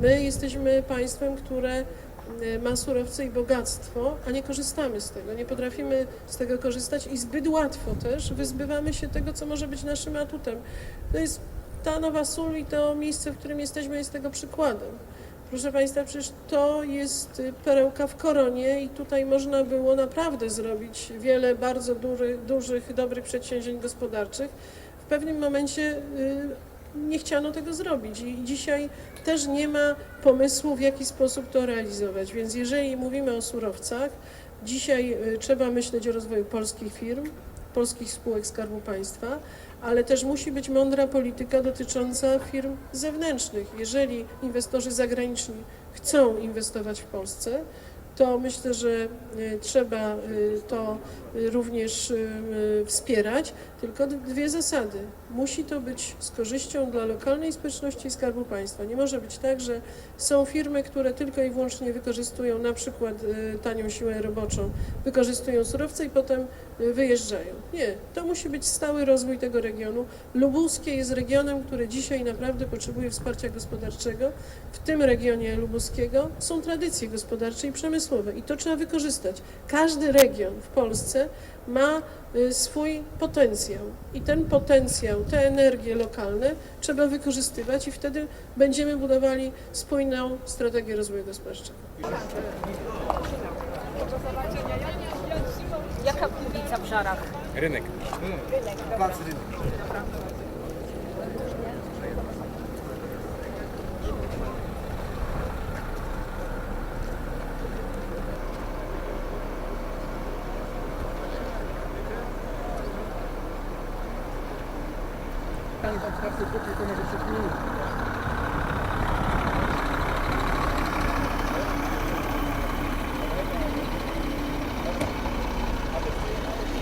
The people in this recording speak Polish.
My jesteśmy państwem, które e, ma surowce i bogactwo, a nie korzystamy z tego, nie potrafimy z tego korzystać i zbyt łatwo też wyzbywamy się tego, co może być naszym atutem. To jest ta Nowa Sól i to miejsce, w którym jesteśmy, jest tego przykładem. Proszę Państwa, przecież to jest y, perełka w koronie i tutaj można było naprawdę zrobić wiele bardzo duży, dużych, dobrych przedsięwzięć gospodarczych. W pewnym momencie y, nie chciano tego zrobić i dzisiaj też nie ma pomysłu, w jaki sposób to realizować. Więc jeżeli mówimy o surowcach, dzisiaj y, trzeba myśleć o rozwoju polskich firm, polskich spółek Skarbu Państwa, ale też musi być mądra polityka dotycząca firm zewnętrznych. Jeżeli inwestorzy zagraniczni chcą inwestować w Polsce, to myślę, że y, trzeba y, to również y, wspierać, tylko dwie zasady. Musi to być z korzyścią dla lokalnej społeczności i Skarbu Państwa. Nie może być tak, że są firmy, które tylko i wyłącznie wykorzystują na przykład tanią siłę roboczą, wykorzystują surowce i potem wyjeżdżają. Nie, to musi być stały rozwój tego regionu. Lubuskie jest regionem, który dzisiaj naprawdę potrzebuje wsparcia gospodarczego. W tym regionie lubuskiego są tradycje gospodarcze i przemysłowe i to trzeba wykorzystać. Każdy region w Polsce ma y, swój potencjał i ten potencjał, te energie lokalne trzeba wykorzystywać i wtedy będziemy budowali spójną strategię rozwoju gospodarczego. Jaka ulica w Żarach? Rynek. Plac Rynek. pani tam w karty to może przez.